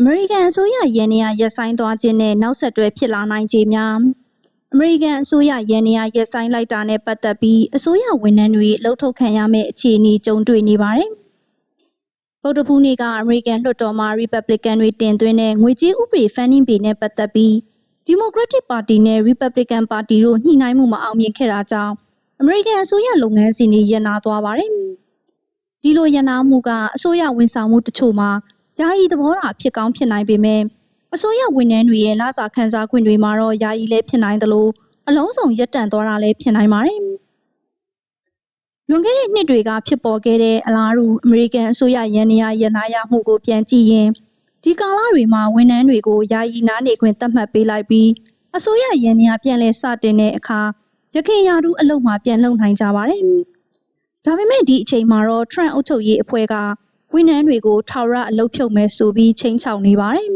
အမေရိကန်အစိုးရရန်နေရရက်ဆိုင်သွားခြင်းနဲ့နောက်ဆက်တွဲဖြစ်လာနိုင်ခြေများအမေရိကန်အစိုးရရန်နေရရက်ဆိုင်လိုက်တာနဲ့ပတ်သက်ပြီးအစိုးရဝန်ထမ်းတွေလှုပ်ထုတ်ခံရမယ့်အခြေအနေကြုံတွေ့နေပါတယ်။ဗုဒ္ဓဘုနေ့ကအမေရိကန်လွှတ်တော်မှာ Republican တွေတင်သွင်းတဲ့ငွေကြေးဥပဒေ funding bill နဲ့ပတ်သက်ပြီး Democratic Party နဲ့ Republican Party တို့ညှိနှိုင်းမှုမအောင်မြင်ခဲ့တာကြောင့်အမေရိကန်အစိုးရလုပ်ငန်းစဉ်တွေရပ်နားသွားပါတယ်။ဒီလိုရပ်နားမှုကအစိုးရဝန်ဆောင်မှုတချို့မှာ ယာယီသဘောထားဖြစ်ကောင်းဖြစ်နိုင်ပေမဲ့အစိုးရဝန်ထမ်းတွေရဲ့လစာခံစား권တွေမှာတော့ယာယီလည်းဖြစ်နိုင်သလိုအလုံးစုံရပ်တန့်သွားတာလည်းဖြစ်နိုင်ပါတယ်။လွန်ခဲ့တဲ့နှစ်တွေကဖြစ်ပေါ်ခဲ့တဲ့အလားတူအမေရိကန်အစိုးရရန်နေရရနာရမှုကိုပြန်ကြည့်ရင်ဒီကာလတွေမှာဝန်ထမ်းတွေကိုယာယီနားနေခွင့်သတ်မှတ်ပေးလိုက်ပြီးအစိုးရရန်နေရပြန်လဲစတင်တဲ့အခါရခင်ရာထူးအလုပ်မှာပြန်လုံနိုင်ကြပါတယ်။ဒါပေမဲ့ဒီအချိန်မှာတော့ Trump အုပ်ချုပ်ရေးအဖွဲ့က ဝန်ထမ်းတွေကိုထာဝရအလုပ်ဖြုတ်မယ်ဆိုပြီးချိန်ချောက်နေပါတယ်